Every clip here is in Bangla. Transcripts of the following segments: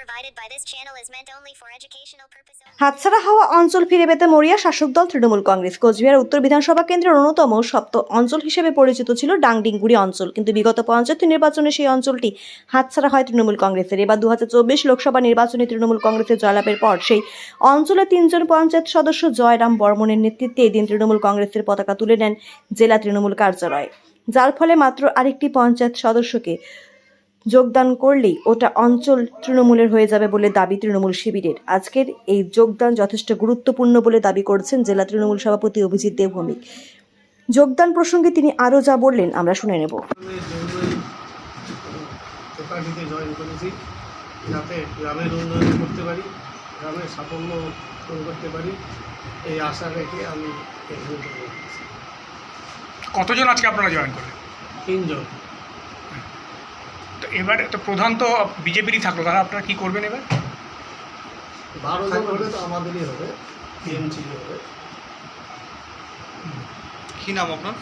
provided by this channel is meant only for educational purposes. হাতছাড়া হওয়া অঞ্চল ফিরে পেতে মরিয়া শাসক দল তৃণমূল কংগ্রেস। কোচবিহার উত্তর বিধানসভা কেন্দ্রের অন্যতম সপ্ত অঞ্চল হিসেবে পরিচিত ছিল ডাংডিংগুড়ি অঞ্চল। কিন্তু বিগত পঞ্চায়েত নির্বাচনে সেই অঞ্চলটি হাতছাড়া হয় তৃণমূল কংগ্রেসের। এবার দু হাজার চব্বিশ লোকসভা নির্বাচনে তৃণমূল কংগ্রেসের জয়লাভের পর সেই অঞ্চলে তিনজন পঞ্চায়েত সদস্য জয়রাম বর্মনের নেতৃত্বে এদিন তৃণমূল কংগ্রেসের পতাকা তুলে নেন জেলা তৃণমূল কার্যালয়ে। যার ফলে মাত্র আরেকটি পঞ্চায়েত সদস্যকে যোগদান করলেই ওটা অঞ্চল তৃণমূলের হয়ে যাবে বলে দাবি তৃণমূল শিবিরের। আজকের এই যোগদান যথেষ্ট গুরুত্বপূর্ণ বলে দাবি করছেন জেলা তৃণমূল সভাপতি অভিজিৎ দেবভৌমিক। যোগদান প্রসঙ্গে তিনি আরও যা বললেন আমরা শুনে নেব। যাতে গ্রামের উন্নয়ন করতে পারি গ্রামের সাফল্য করতে পারি এই আশা রেখে আমি। কতজন আজকে আপনারা জয়েন করলেন? তিনজন। এবারে তো প্রধান তো বিজেপিরই থাকল তারা আপনারা কি করবেন এবার? বারো জন হলে তো আমাদেরই হবে টিএমসি হবে। কি নাম আপনার?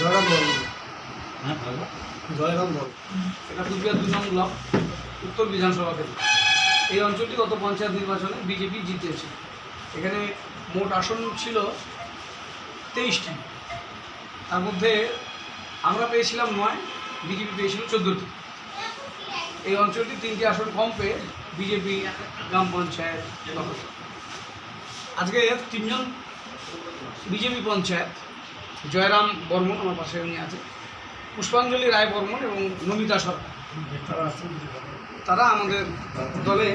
জয়রাম বর্মন জয়রাম বর্মন এটা কুচবিহার নং ব্লক উত্তর বিধানসভা কেন্দ্র। এই অঞ্চলটি গত পঞ্চায়েত নির্বাচনে বিজেপি জিতেছে। এখানে মোট আসন ছিল তেইশটি। তার মধ্যে আমরা পেয়েছিলাম নয় বিজেপি পেয়েছিল চোদ্দোটি। এই অঞ্চলটি তিনটি আসন কম পেয়ে বিজেপি গ্রাম পঞ্চায়েত। আজকে তিনজন বিজেপি পঞ্চায়েত জয়রাম বর্মন আমার পাশে উনি আছে পুষ্পাঞ্জলি রায় বর্মন এবং নমিতা সরকার। তারা আমাদের দলে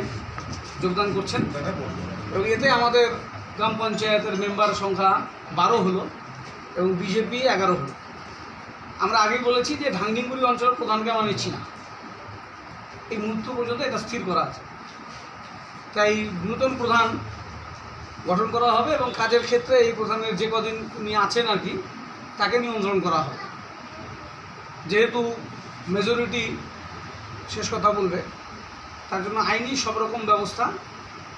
যোগদান করছেন। এবং এতে আমাদের গ্রাম পঞ্চায়েতের মেম্বার সংখ্যা বারো হলো এবং বিজেপি এগারো হলো। আমরা আগে বলেছি যে ঢাঙ্গিগুড়ি অঞ্চলের প্রধানকে আমরা নিচ্ছি না এই মুহূর্ত পর্যন্ত এটা স্থির করা আছে। তাই নূতন প্রধান গঠন করা হবে এবং কাজের ক্ষেত্রে এই প্রধানের যে কদিন উনি আছেন আর কি, তাকে নিয়ন্ত্রণ করা হবে। যেহেতু মেজরিটি শেষ কথা বলবে, তার জন্য আইনি সব রকম ব্যবস্থা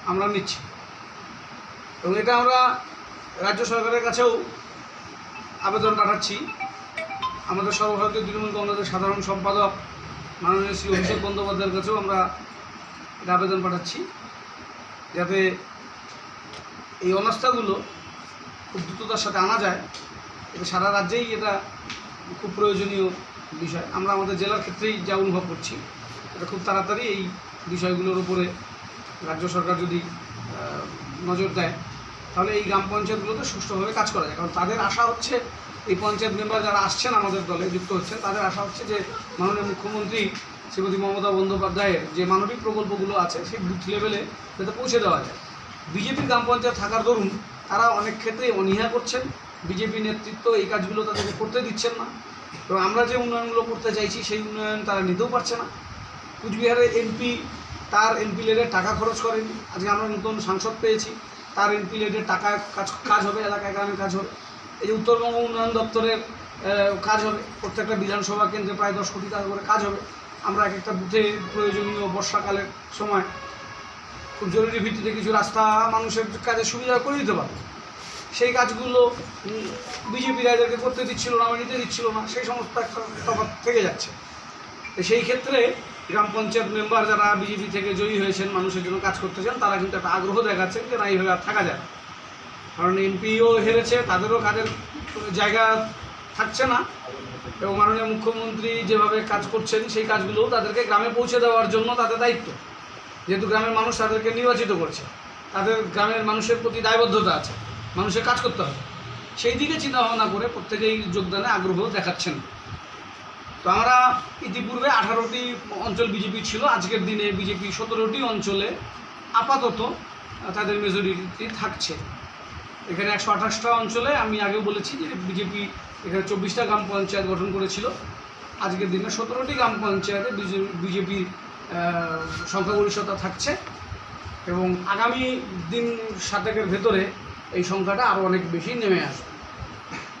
আমরা নিচ্ছি। এবং এটা আমরা রাজ্য সরকারের কাছেও আবেদন পাঠাচ্ছি। আমাদের সর্বভারতীয় তৃণমূল কংগ্রেসের সাধারণ সম্পাদক মাননীয় শ্রী অভিষেক বন্দ্যোপাধ্যায়ের কাছেও আমরা এটা আবেদন পাঠাচ্ছি যাতে এই অনাস্থাগুলো খুব দ্রুততার সাথে আনা যায় এটা সারা রাজ্যেই এটা খুব প্রয়োজনীয় বিষয়। আমরা আমাদের জেলার ক্ষেত্রেই যা অনুভব করছি, এটা খুব তাড়াতাড়ি এই বিষয়গুলোর উপরে রাজ্য সরকার যদি নজর দেয়, তাহলে এই গ্রাম পঞ্চায়েতগুলোতে সুষ্ঠুভাবে কাজ করা যায়। কারণ তাদের আশা হচ্ছে এই পঞ্চায়েত মেম্বার যারা আসছেন আমাদের দলে, যুক্ত হচ্ছেন, তাদের আশা হচ্ছে যে মাননীয় মুখ্যমন্ত্রী শ্রীমতী মমতা বন্দ্যোপাধ্যায়ের যে মানবিক প্রকল্পগুলো আছে, সেই বুথ লেভেলে যাতে পৌঁছে দেওয়া যায়। বিজেপির গ্রাম পঞ্চায়েত থাকার দরুন তারা অনেক ক্ষেত্রে অনীহা করছেন। বিজেপি নেতৃত্ব এই কাজগুলো তাদেরকে করতে দিচ্ছেন না। এবং আমরা যে উন্নয়নগুলো করতে চাইছি, সেই উন্নয়ন তারা নিতেও পারছে না। কুচবিহারের এমপি তার এমপি লেডের টাকা খরচ করেনি। আজকে আমরা নতুন সাংসদ পেয়েছি। তার এমপি লেডের টাকা কাজ কাজ হবে, এলাকায় গ্রামে কাজ হবে। এই যে উত্তরবঙ্গ উন্নয়ন দপ্তরের কাজ হবে। প্রত্যেকটা বিধানসভা কেন্দ্রে প্রায় দশ কোটি টাকা করে কাজ হবে। আমরা এক একটা বুথে প্রয়োজনীয় বর্ষাকালের সময় খুব জরুরি ভিত্তিতে কিছু রাস্তা মানুষের কাজে সুবিধা করে দিতে পারবে। সেই কাজগুলো বিজেপি রায়দেরকে করতে দিচ্ছিল না নিতে দিচ্ছিল না, সেই সমস্ত একটা থেকে যাচ্ছে। তো সেই ক্ষেত্রে গ্রাম পঞ্চায়েত মেম্বার যারা বিজেপি থেকে জয়ী হয়েছেন, মানুষের জন্য কাজ করতে চান, তারা কিন্তু একটা আগ্রহ দেখাচ্ছেন যে না, এইভাবে আর থাকা যায় না। কারণ এমপিও হেরেছে, তাদেরও কাজের জায়গা থাকছে না। এবং মাননীয় মুখ্যমন্ত্রী যেভাবে কাজ করছেন, সেই কাজগুলোও তাদেরকে গ্রামে পৌঁছে দেওয়ার জন্য তাদের দায়িত্ব। যেহেতু গ্রামের মানুষ তাদেরকে নির্বাচিত করছে, তাদের গ্রামের মানুষের প্রতি দায়বদ্ধতা আছে, মানুষের কাজ করতে হবে। সেই দিকে চিন্তা ভাবনা করে প্রত্যেকেই যোগদানে আগ্রহ দেখাচ্ছেন। তো আমরা ইতিপূর্বে আঠারোটি অঞ্চল বিজেপি ছিল, আজকের দিনে বিজেপি সতেরোটি অঞ্চলে আপাতত তাদের মেজরিটি থাকছে। এখানে একশো আঠাশটা অঞ্চলে আমি আগেও বলেছি যে বিজেপি এখানে চব্বিশটা গ্রাম পঞ্চায়েত গঠন করেছিল। আজকের দিনে সতেরোটি গ্রাম পঞ্চায়েতে বিজেপির সংখ্যাগরিষ্ঠতা থাকছে এবং আগামী দিন সাতেকের ভেতরে এই সংখ্যাটা আরও অনেক বেশি নেমে আসবে।